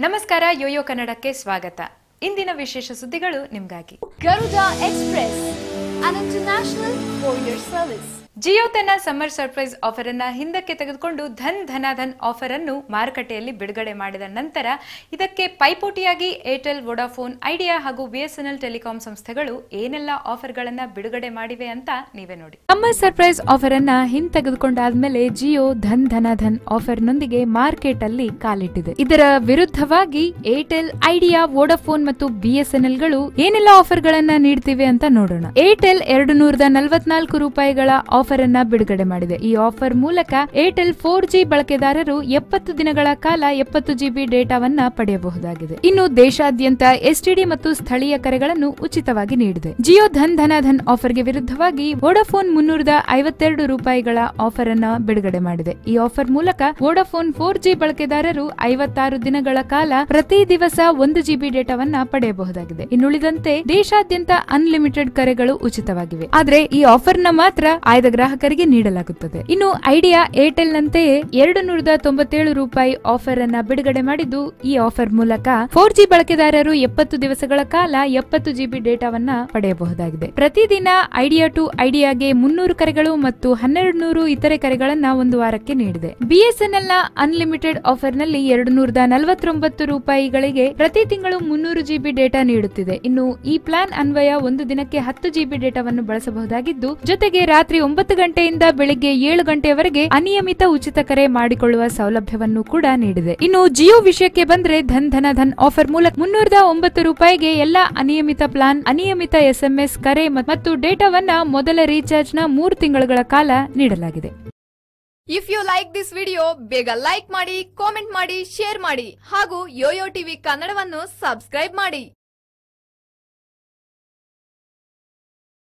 ನಮಸ್ಕಾರ ಯೋಯೋ ಕನ್ನಡಕ್ಕೆ ಸ್ವಾಗತ. ಇಂದಿನ ವಿಶೇಷ ಸುದ್ದಿಗಳು ನಿಮ್ಗಾಗಿ. Garuda express and international courier service Jio ತನ್ನ ಸಮ್ಮರ್ ಸರ್ಪ್ರೈಸ್ ಆಫರ್ ಅನ್ನ ಹಿಂದಕ್ಕೆ ತೆಗೆದುಕೊಂಡು ಧನ್ ಧನ ಧನ್ ಆಫರ್ ಅನ್ನು ಮಾರುಕಟ್ಟೆಯಲ್ಲಿ ಬಿಡುಗಡೆ ಮಾಡಿದ ನಂತರ ಇದಕ್ಕೆ ಪೈಪೋಟಿಯಾಗಿ ಏರ್ಟೆಲ್, ವೊಡಾಫೋನ್, ಐಡಿಯಾ ಹಾಗೂ ಬಿಎಸ್ಎನ್ಎಲ್ ಟೆಲಿಕಾಂ ಸಂಸ್ಥೆಗಳು ಏನೆಲ್ಲ ಆಫರ್ಗಳನ್ನ ಬಿಡುಗಡೆ ಮಾಡಿವೆ ಅಂತ ನೀವೇ ನೋಡಿ. ಸಮ್ಮರ್ ಸರ್ಪ್ರೈಸ್ ಆಫರ್ ಅನ್ನ ಹಿಂತೆಗೆದುಕೊಂಡಾದ್ಮೇಲೆ ಜಿಯೋ ಧನ್ ಧನಾಧನ್ ಆಫರ್ ನೊಂದಿಗೆ ಮಾರ್ಕೆಟ್ ಅಲ್ಲಿ ಕಾಲಿಟ್ಟಿದೆ. ಇದರ ವಿರುದ್ಧವಾಗಿ ಏರ್ಟೆಲ್, ಐಡಿಯಾ, ವೋಡಾಫೋನ್ ಮತ್ತು ಬಿಎಸ್ಎನ್ಎಲ್ಗಳು ಏನೆಲ್ಲ ಆಫರ್ ಗಳನ್ನ ನೀಡ್ತಿವೆ ಅಂತ ನೋಡೋಣ. ಏರ್ಟೆಲ್ ಎರಡು ನೂರದ ನಲವತ್ನಾಲ್ಕು ರೂಪಾಯಿಗಳ ಆಫರ್ ಅನ್ನ ಬಿಡುಗಡೆ ಮಾಡಿದೆ. ಈ ಆಫರ್ ಮೂಲಕ ಏರ್ಟೆಲ್ ಫೋರ್ ಜಿ ಬಳಕೆದಾರರು ಎಪ್ಪತ್ತು ದಿನಗಳ ಕಾಲ ಎಪ್ಪತ್ತು ಜಿಬಿ ಡೇಟಾವನ್ನ ಪಡೆಯಬಹುದಾಗಿದೆ. ಇನ್ನು ದೇಶಾದ್ಯಂತ ಎಸ್ಟಿಡಿ ಮತ್ತು ಸ್ಥಳೀಯ ಕರೆಗಳನ್ನು ಉಚಿತವಾಗಿ ನೀಡಿದೆ. ಜಿಯೋ ಧನ್ ಧನಾಧನ್ ಆಫರ್ಗೆ ವಿರುದ್ಧವಾಗಿ ವೋಡಾಫೋನ್ ಮುನ್ನೂರದ ಐವತ್ತೆರಡು ರೂಪಾಯಿಗಳ ಆಫರ್ ಅನ್ನ ಬಿಡುಗಡೆ ಮಾಡಿದೆ. ಈ ಆಫರ್ ಮೂಲಕ ವೋಡಾಫೋನ್ ಫೋರ್ ಜಿ ಬಳಕೆದಾರರು ಐವತ್ತಾರು ದಿನಗಳ ಕಾಲ ಪ್ರತಿ ದಿವಸ ಒಂದು ಜಿಬಿ ಡೇಟಾವನ್ನ ಪಡೆಯಬಹುದಾಗಿದೆ. ಇನ್ನುಳಿದಂತೆ ದೇಶಾದ್ಯಂತ ಅನ್ಲಿಮಿಟೆಡ್ ಕರೆಗಳು ಉಚಿತವಾಗಿವೆ. ಆದರೆ ಈ ಆಫರ್ನ ಮಾತ್ರ ಆಯ್ದ ಗ್ರಾಹಕರಿಗೆ ನೀಡಲಾಗುತ್ತದೆ. ಇನ್ನು ಐಡಿಯಾ ಏರ್ಟೆಲ್ ನಂತೆಯೇ ಎರಡು ನೂರದ ತೊಂಬತ್ತೇಳು ರೂಪಾಯಿ ಆಫರ್ ಅನ್ನ ಬಿಡುಗಡೆ ಮಾಡಿದ್ದು, ಈ ಆಫರ್ ಮೂಲಕ ಫೋರ್ ಜಿ ಬಳಕೆದಾರರು ಎಪ್ಪತ್ತು ದಿವಸಗಳ ಕಾಲ ಎಪ್ಪತ್ತು ಜಿಬಿ ಡೇಟಾವನ್ನ ಪಡೆಯಬಹುದಾಗಿದೆ. ಪ್ರತಿದಿನ ಐಡಿಯಾ ಟು ಐಡಿಯಾಗೆ ಮುನ್ನೂರು ಕರೆಗಳು ಮತ್ತು ಹನ್ನೆರಡು ನೂರು ಇತರೆ ಕರೆಗಳನ್ನ ಒಂದು ವಾರಕ್ಕೆ ನೀಡಿದೆ. ಬಿಎಸ್ಎನ್ಎಲ್ನ ಅನ್ಲಿಮಿಟೆಡ್ ಆಫರ್ನಲ್ಲಿ ಎರಡು ನೂರದ ನಲವತ್ತೊಂಬತ್ತು ರೂಪಾಯಿಗಳಿಗೆ ಪ್ರತಿ ತಿಂಗಳು ಮುನ್ನೂರು ಜಿಬಿ ಡೇಟಾ ನೀಡುತ್ತಿದೆ. ಇನ್ನು ಈ ಪ್ಲಾನ್ ಅನ್ವಯ ಒಂದು ದಿನಕ್ಕೆ ಹತ್ತು ಜಿಬಿ ಡೇಟಾವನ್ನು ಬಳಸಬಹುದಾಗಿದ್ದು, ಜೊತೆಗೆ ರಾತ್ರಿ ಒಂಬತ್ತು ಗಂಟೆಯಿಂದ ಬೆಳಿಗ್ಗೆ ಏಳು ಗಂಟೆಯವರೆಗೆ ಅನಿಯಮಿತ ಉಚಿತ ಕರೆ ಮಾಡಿಕೊಳ್ಳುವ ಸೌಲಭ್ಯವನ್ನು ಕೂಡ ನೀಡಿದೆ. ಇನ್ನು ಜಿಯೋ ವಿಷಯಕ್ಕೆ ಬಂದ್ರೆ ಧನ್ ಧನ ಧನ್ ಆಫರ್ ಮೂಲಕ ಮುನ್ನೂರದ ಒಂಬತ್ತು ರೂಪಾಯಿಗೆ ಎಲ್ಲಾ ಅನಿಯಮಿತ ಪ್ಲಾನ್, ಅನಿಯಮಿತ ಎಸ್ಎಂಎಸ್ ಕರೆ ಮತ್ತು ಡೇಟಾವನ್ನ ಮೊದಲ ರೀಚಾರ್ಜ್ನ ಮೂರು ತಿಂಗಳುಗಳ ಕಾಲ ನೀಡಲಾಗಿದೆ. If you like this video ಬೇಗ ಲೈಕ್ ಮಾಡಿ ಕಾಮೆಂಟ್ ಮಾಡಿ ಶೇರ್ ಮಾಡಿ ಹಾಗೂ ಯೋಯೋ ಟಿವಿ ಕನ್ನಡವನ್ನು ಸಬ್ಸ್ಕ್ರೈಬ್ ಮಾಡಿ.